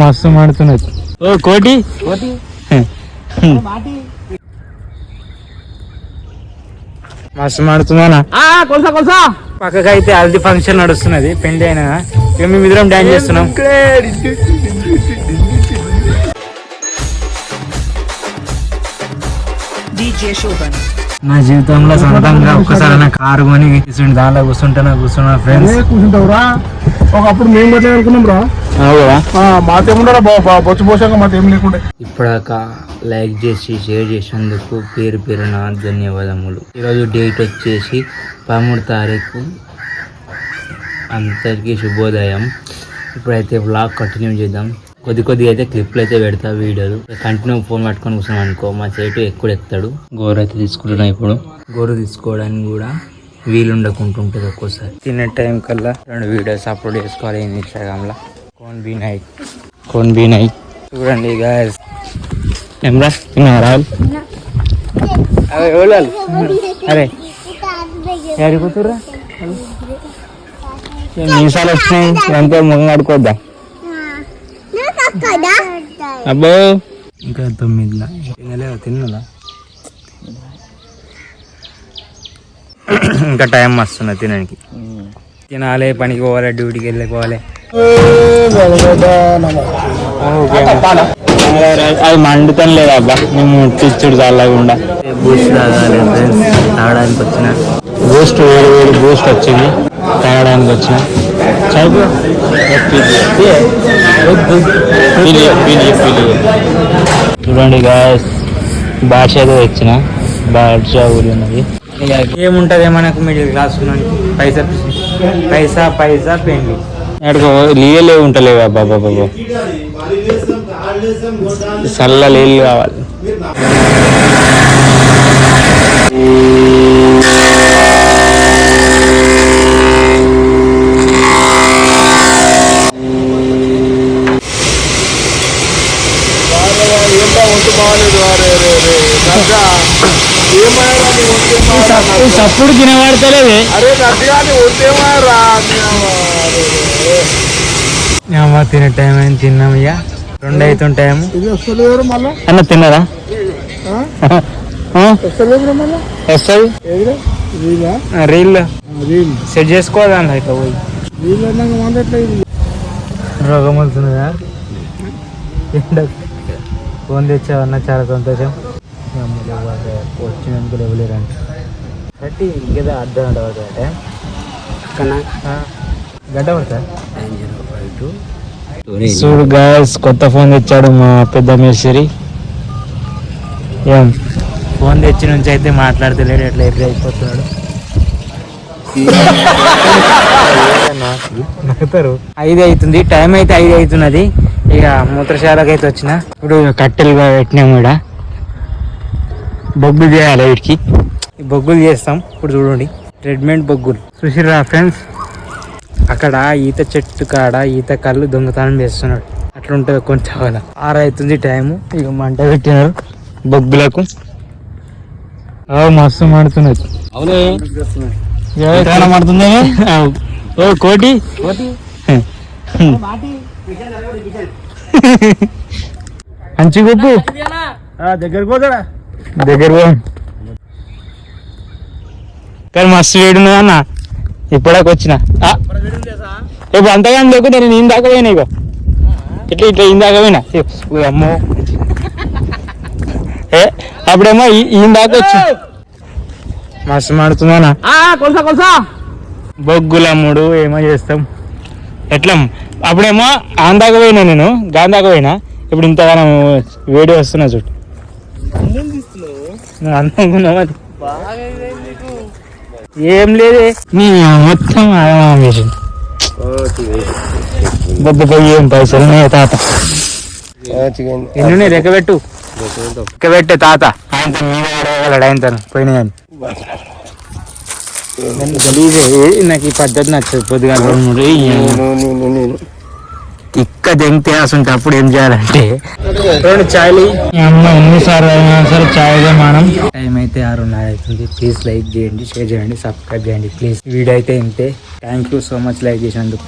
మస్తు మాడుతున్నది ఓ కోటి? మస్తు మాడుతుందనా కొలసా కొలసా. పక్కకి అయితే హల్దీ ఫంక్షన్ నడుస్తున్నది పెళ్ళి అయినా. ఇక మేము ఇద్దరం డాన్స్ చేస్తున్నాం. నా జీవితంలో సొంతంగా ఒక్కసారి కారు కొని కూర్చుంటే దానిలో కూర్చుంటున్నా కూర్చున్నా ఫ్రెండ్స్ కూర్చుంటావురా? ఒకప్పుడు మేము పోతే అనుకున్నాం రా. మాతేముండరా బొచ్చు పోసాక మాతేం లేకుండే. ఇప్పటిదాకా లైక్ చేసి షేర్ చేసినందుకు పేరు పేరున ధన్యవాదములు. ఈరోజు డేట్ వచ్చేసి పదమూడు తారీఖు. అందరికీ శుభోదయం. ఇప్పుడైతే బ్లాగ్ కంటిన్యూ చేద్దాం. కొద్ది కొద్దిగా అయితే క్లిప్లు అయితే పెడతా వీడియోలు. కంటిన్యూ ఫోన్ పట్టుకొని కూర్చున్నాం అనుకో మా చేటు ఎక్కువ ఎక్కుతాడు గోరు అయితే తీసుకుంటున్నా ఇప్పుడు. గోరు తీసుకోవడానికి కూడా వీలు ఉండకుంటుంటుంది ఒక్కోసారి. తినే టైం కల్లా రెండు వీడియోస్ అప్లోడ్ చేసుకోవాలి ఇన్స్టాగ్రామ్లో. Cone be night cone be night చూడండి గాయస్ ఏమ్రా తిన్నారా అరే ఎవరు అరే ఎడిపోతుర్రా మీసాలు వచ్చినాయి ఎంతో ముఖం కడుకోద్దా అబ్బో ఇంకా తొమ్మిదిలా తినలేదా తిన్నదా ఇంకా టైం వస్తున్నది తినడానికి తినాలి పనికి పోవాలి డ్యూటీకి వెళ్ళిపోవాలి అది మండుతాను లేదా అబ్బా. మేము పిచ్చుడు చల్లకుండా. బూస్ట్ తాగాలి తాగడానికి వచ్చిన. బూస్ట్ వేడి వేడి బూస్ట్ వచ్చింది. తాగడానికి వచ్చిన. చూడండి ఏదో వచ్చిన బాద్షా ఊరి ఉన్నది. ఏముంటది మనకు మిడిల్ క్లాస్ పైసా పైసా పైసా పెండ్లి. ఎక్కడికో ఉంటలేవు? ఉంటలేవా బాబా బాబా చల్ల నీళ్ళు కావాలి. చప్పుడు తినబడతలేదే. అమ్మ తినే టైం అయింది తిన్నాం ఇక రెండు మళ్ళా? అన్న తిన్నారా? వస్తుంది రీల్? సెట్ చేసుకోవాలి ఇట్లా పోయి? రోగం వస్తుందా ఫోన్ తెచ్చావన్నా చాలా సంతోషం. గడ్డ పడతా చూడు గాయస్ కొత్త ఫోన్ తెచ్చాడు మా పెద్ద మేస్త్రి. ఏం? ఫోన్ తెచ్చి నుంచి అయితే మాట్లాడతలేడు ఎట్లా ఎట్లా అయిపోతున్నాడు. నవ్వుతారు ఐదు అవుతుంది టైం అయితే ఐదు అవుతున్నది. ఇక మూత్రశాలకు అయితే వచ్చిన. ఇప్పుడు కట్టెలుగా పెట్టినాము ఇక్కడ బొగ్గులు చేయాలి వీటికి బొగ్గులు చేస్తాం ఇప్పుడు చూడండి రెడ్మెంట్ బొగ్గులు చూసిరా ఫ్రెండ్స్ అక్కడ ఈత చెట్టు కాడ ఈత కళ్ళు దొంగతనం చేస్తున్నాడు అట్లా ఉంటుంది కొంచెం అలా ఆరు అవుతుంది టైము ఇక మంట పెట్టినారు బొగ్గులకు ఆ, మస్తు మాడుతున్నది అవునే మాడుతుంది ఓ కోటి మంచి గుప్పు దగ్గరికి పోతాడా దగ్గర. కానీ మస్తు వేడి ఉన్నది అన్న. ఇప్పటికి వచ్చిన. ఇప్పుడు అంతగా లేకుంటే నేను ఇందాక పోయినా ఇగో. ఇట్లా ఇట్లా ఇందాక పోయినా. అమ్మో. ఏ అప్పుడేమో ఈ- ఇందాక వచ్చి మస్తు మాడుతుందన్నా కొలసా కొలసా. బొగ్గులమ్ముడు ఏమో చేస్తాం. ఎట్లా? అప్పుడేమో ఆందాక పోయినా నేను. గాందాక పోయినా. ఇప్పుడు ఇంతగానో వేడి వస్తున్నా చూడు. మరి ఏం లేదే. నీ మొత్తం బొద్దు పోయి పైసలు తాత? ఎన్ని లెక్క పెట్టు. లెక్క పెట్టే తాత. ఆయనతో మీద ఆయనతో పోయినాయని గలీజే. నాకు ఈ పద్ధతి నచ్చదు. పొద్దుగా రెండు మూడు దెంగితే అసలు అప్పుడు ఏం చేయాలంటే ఎన్నిసార్లు అయినా సరే చాయ్ మానం. టైం అయితే ఆరున్నర అవుతుంది. ప్లీజ్ లైక్ చేయండి షేర్ చేయండి సబ్స్క్రైబ్ చేయండి ప్లీజ్. వీడియో అయితే ఇంతే. Thank you so much like చేసినందుకు.